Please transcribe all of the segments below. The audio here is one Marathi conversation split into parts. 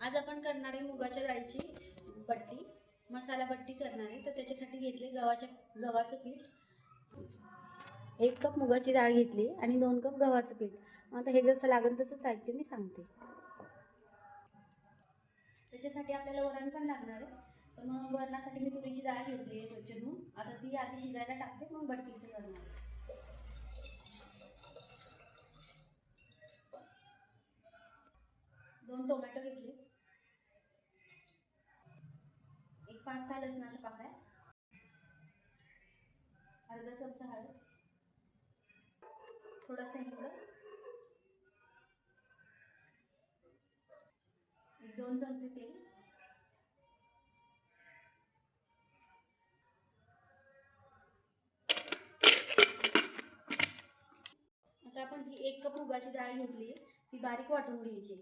आज आपण करणार आहे मुगाच्या डाळीची बट्टी मसाला बट्टी करणार आहे. तर त्याच्यासाठी घेतले गव्हाच्या गव्हाचं पीठ. एक कप मुगाची डाळ घेतली आणि दोन कप गव्हाचं पीठ. मग आता हे जसं लागेल तसं साहित्य मी सांगते. त्याच्यासाठी आपल्याला वरण पण लागणार आहे. तर मग वरणासाठी मी तुरीची डाळ घेतली आहे स्वच्छ धुवून. आता ती आधी शिजायला टाकते मग बट्टीचं करणार दोन टोमॅटो घेतले. एक पाच सहा लसणाच्या पाकळ्या. अर्धा चमचा हळद. थोडासा हिंग. एक दोन चमचे तेल. आता आपण ही एक कप मुगाची डाळ घेतली ती बारीक वाटून घ्यायची.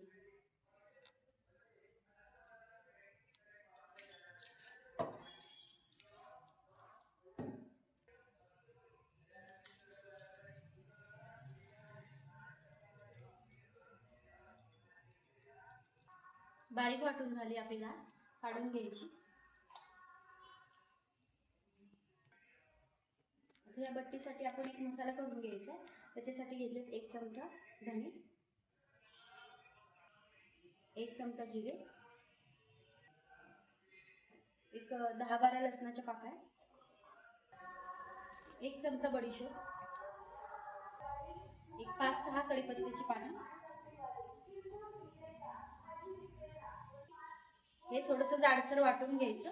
वाटून झाली आपली डाळ काढून घ्यायची या बट्टीसाठी आपण एक मसाला करून घ्यायचा आहे. त्याच्यासाठी घेतलेत एक चमचा धणे एक चमचा जिरे एक दहा बारा लसणाच्या पाकळ्या एक चमचा बडीशेप एक पाच सहा कढीपत्त्याची पानं हे थोडंसं जाडसर वाटून घ्यायचं.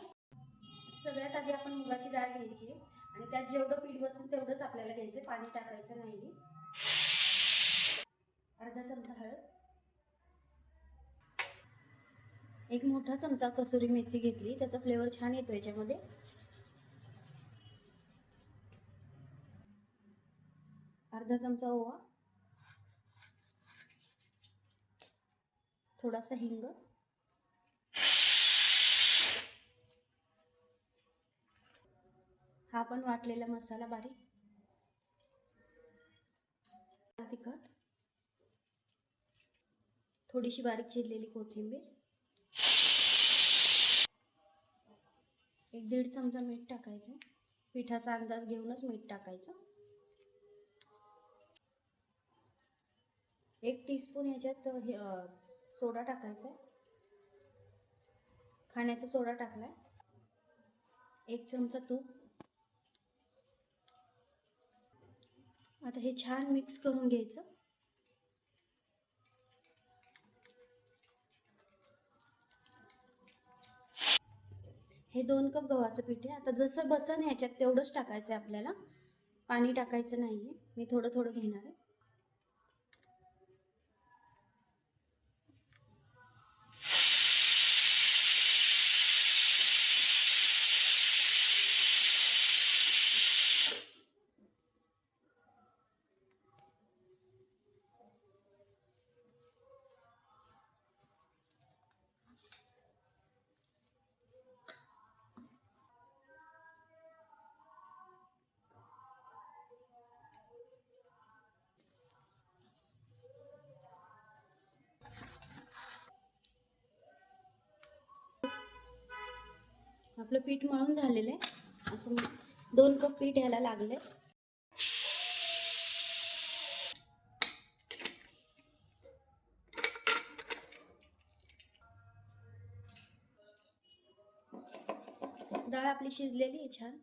सगळ्यात आधी आपण मुगाची डाळ घ्यायची आणि त्यात जेवढं पीठ बसेल तेवढंच आपल्याला घ्यायचं पाणी टाकायचं नाही अर्धा चमचा हळद. एक मोठा चमचा कसुरी मेथी घेतली. त्याचा फ्लेवर छान येतो याच्यामध्ये. अर्धा चमचा ओवा. थोडासा हिंग. हा पण वाटलेला मसाला बारीक. तिखट. थोडीशी बारीक चिरलेली कोथिंबीर. एक दीड चमचा मीठ टाकायचं. पिठाचा अंदाज घेऊनच मीठ टाकायचं. एक टीस्पून ह्याच्यात हे, सोडा टाकायचा खाण्याचा सोडा टाकलाय. एक चमचा तूप. आता हे छान मिक्स करून घ्यायचं. हे दोन कप गव्हाचं पीठ आहे. आता जसं बसन ह्याच्यात तेवढंच टाकायचं आहे आपल्याला. पाणी टाकायचं नाही आहे मी थोडं थोडं घेणार आहे. आपलं पीठ मळून झालेलं आहे. असं मग दोन कप पीठ यायला लागले डाळ आपली शिजलेली आहे छान.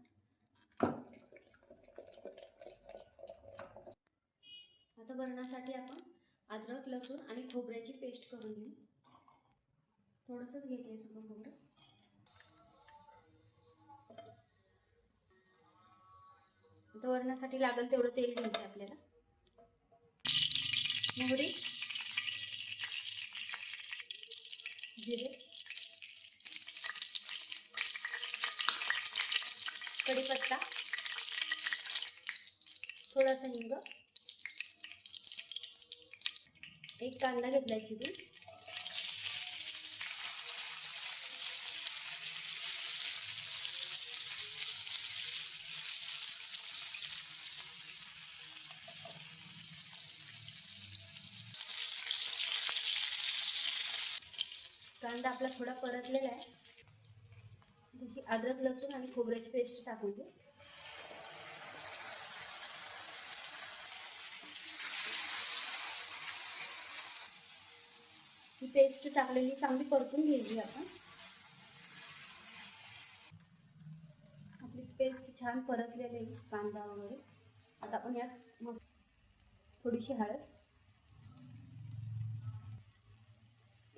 आता वरणासाठी आपण अद्रक लसूण आणि खोबऱ्याची पेस्ट करून घेऊ. थोडंसंच घेते सुकं खोबरं. वरणासाठी लागेल तेवढं तेल घ्यायचं आपल्याला. मोहरी. जिरे. कढीपत्ता. थोडासा हिंग. एक कांदा घेतलाय चिरून. कांदा आपला थोडा परतलेला आहे. अद्रक लसूण आणि खोबऱ्याची पेस्ट टाकून दे. ही पेस्ट टाकलेली चांगली परतून घ्यायची आपण. आपली पेस्ट छान परतलेली आहे कांदा वगैरे. आता आपण यात मग थोडीशी हळद.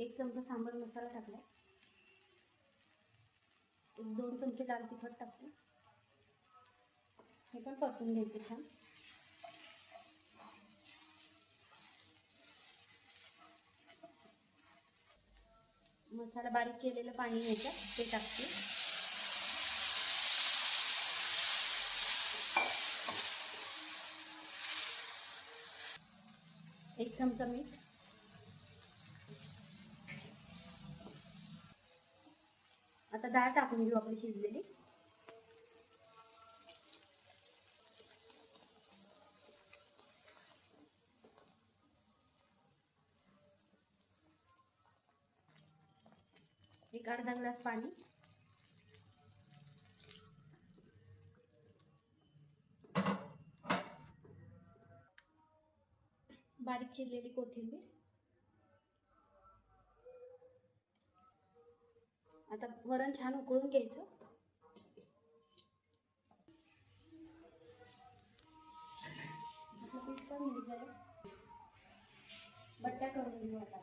एक चमचा सांबर मसाला टाकला एक दोन चमचे लाल तिखट टाकते. हे पण परतून घ्यायचे छान. मसाला बारीक केलेलं पाणी घ्यायचं ते टाकते. एक चमचा मीठ. डाळ टाकून घेऊ आपली शिजलेली. एक अर्धा ग्लास पाणी. बारीक चिरलेली कोथिंबीर. आता वरण छान उकळून घ्यायचं. पीठ पण निघालं बट्ट्या करून घेऊ आता.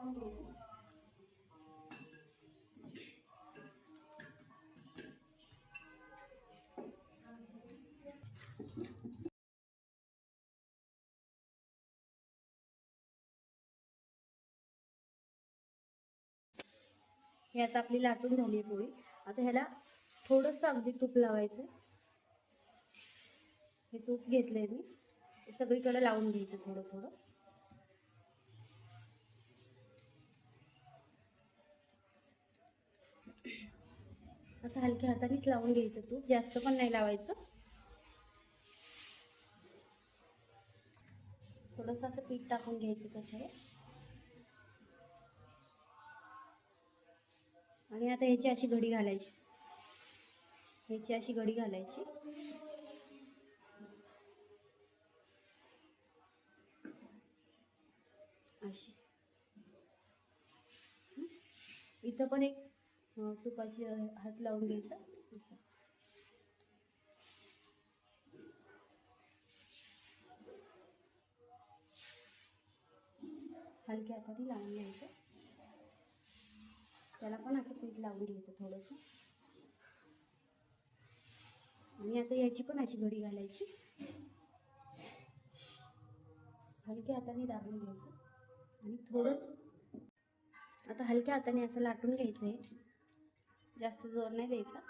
लावून घ्यायचं हे आता आपली लाटून झाली आहे पोळी. आता ह्याला थोडंसं अगदी तूप लावायचं. हे तूप घेतलंय मी. सगळीकडे लावून घ्यायचं थोडं थोडं असं हलक्या हातानेच लावून घ्यायचं तूप. जास्त पण नाही लावायचं. थोडंसं असं पीठ टाकून घ्यायचं त्याच्यावर. आणि आता ह्याची अशी घडी घालायची. ह्याची अशी घडी घालायची. अशी. इथं पण एक तुपाशी तुपाची हात लावून घ्यायचा. असं. हलक्या हाताने लावून घ्यायचं. त्याला पण असं पीठ लावून घ्यायचं थोडंसं. आणि आता याची पण अशी घडी घालायची. हलक्या हाताने दाबून घ्यायचं. आणि थोडंसं. आता हलक्या हाताने असं लाटून घ्यायचं आहे जास्त जोर नाही द्यायचा.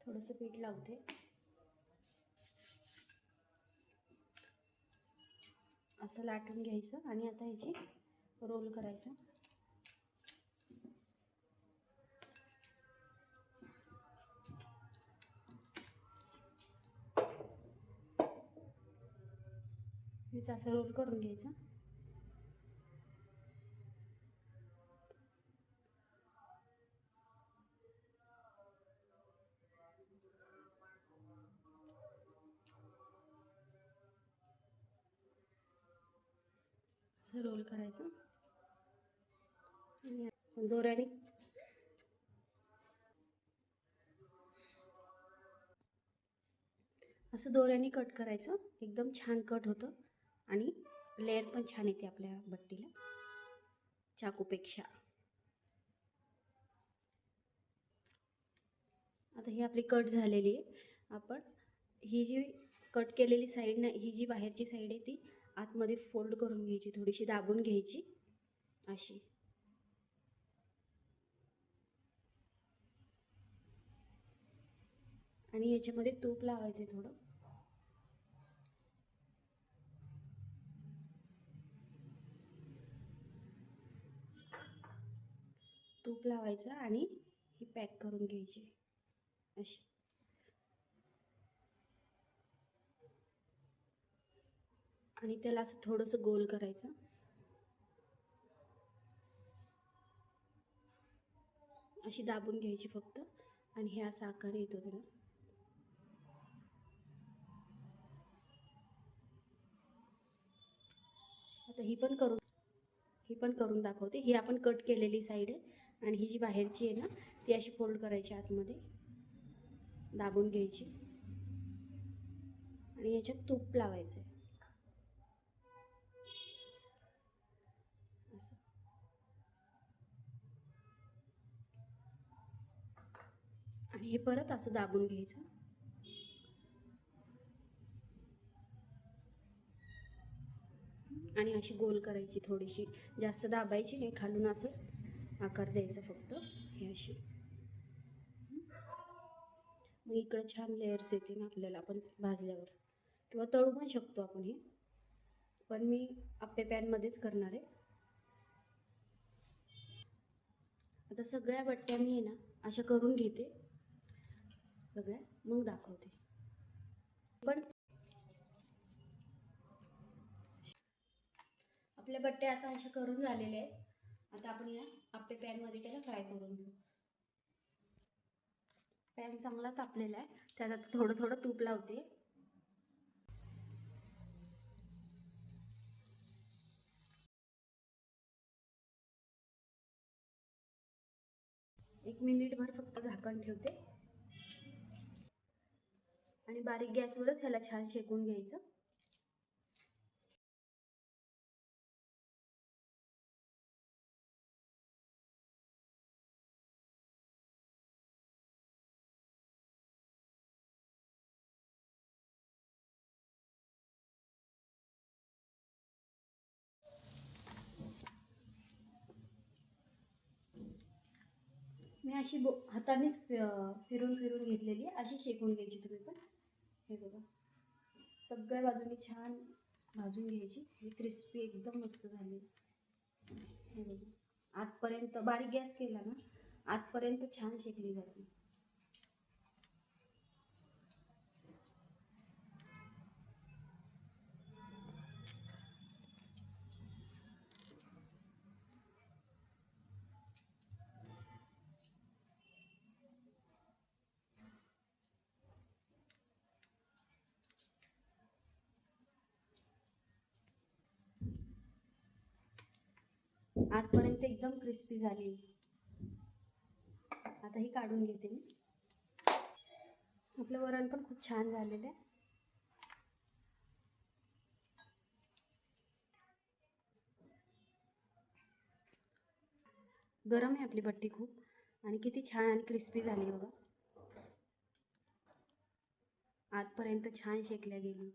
थोडंसं पीठ लावते. असं लाटून घ्यायचं आणि आता ह्याची रोल करायचा. हेच असं रोल करून घ्यायचं. असं रोल करायचं. आणि दोऱ्याने असं दोऱ्याने कट करायचं. एकदम छान कट होतं. आणि लेअर पण छान येते आपल्या बट्टीला. चाकूपेक्षा. आता ही आपली कट झालेली आहे. आपण ही जी कट केलेली साईड नाही ही जी बाहेरची साईड आहे ती आतमध्ये फोल्ड करून घ्यायची थोडीशी दाबून घ्यायची. अशी. आणि याच्यामध्ये तूप लावायचं आहे थोडं. तूप लावायचं आणि ही पॅक करून घ्यायची. अशी. आणि त्याला असं थोडंसं गोल करायचं. अशी दाबून घ्यायची फक्त. आणि हे असा आकार येतो त्याला. आता ही पण करून ही पण करून दाखवते. ही आपण कट केलेली साईड आहे. आणि ही जी बाहेरची आहे ना ती अशी फोल्ड करायची आतमध्ये. दाबून घ्यायची. आणि याच्यात तूप लावायचं असं. आणि हे परत असं दाबून घ्यायचं. आणि अशी गोल करायची थोडीशी. जास्त दाबायची नाही खालून असं. आकार द्यायचा फक्त हे अशी. मग इकडं छान लेअर्स येते ना आपल्याला आपण भाजल्यावर. किंवा तळू पण शकतो आपण हे. पण मी आप्पे पॅनमध्येच करणार आहे. आता सगळ्या बट्ट्या मी आहे ना अशा करून घेते. सगळ्या मग दाखवते. पण आपल्या बट्ट्या आता अशा करून झालेल्या आहेत. आता आपण या आपे पॅनमध्ये त्याला फ्राय करून घेऊ. पॅन चांगला तापलेला आहे. त्यात आता थोडं थोडं तूप लावते. एक मिनिटभर फक्त झाकण ठेवते. आणि बारीक गॅसवरच ह्याला छान शेकून घ्यायचं. मी अशी बो हातानेच फि- फिरून फिरून घेतलेली आहे. अशी शेकून घ्यायची तुम्ही पण. हे बघा. सगळ्या बाजूनी छान भाजून घ्यायची. ही क्रिस्पी एकदम मस्त झाली. हे बघा. आतपर्यंत बारीक गॅस केला ना आतपर्यंत छान शेकली जाते. आतपर्यंत एकदम क्रिस्पी झाली. आता ही काढून घेते मी. आपलं वरण पण खूप छान झालेलं आहे. गरम आहे आपली बट्टी खूप. आणि किती छान आणि क्रिस्पी झाली बघा. आतपर्यंत छान शेकल्या गेली.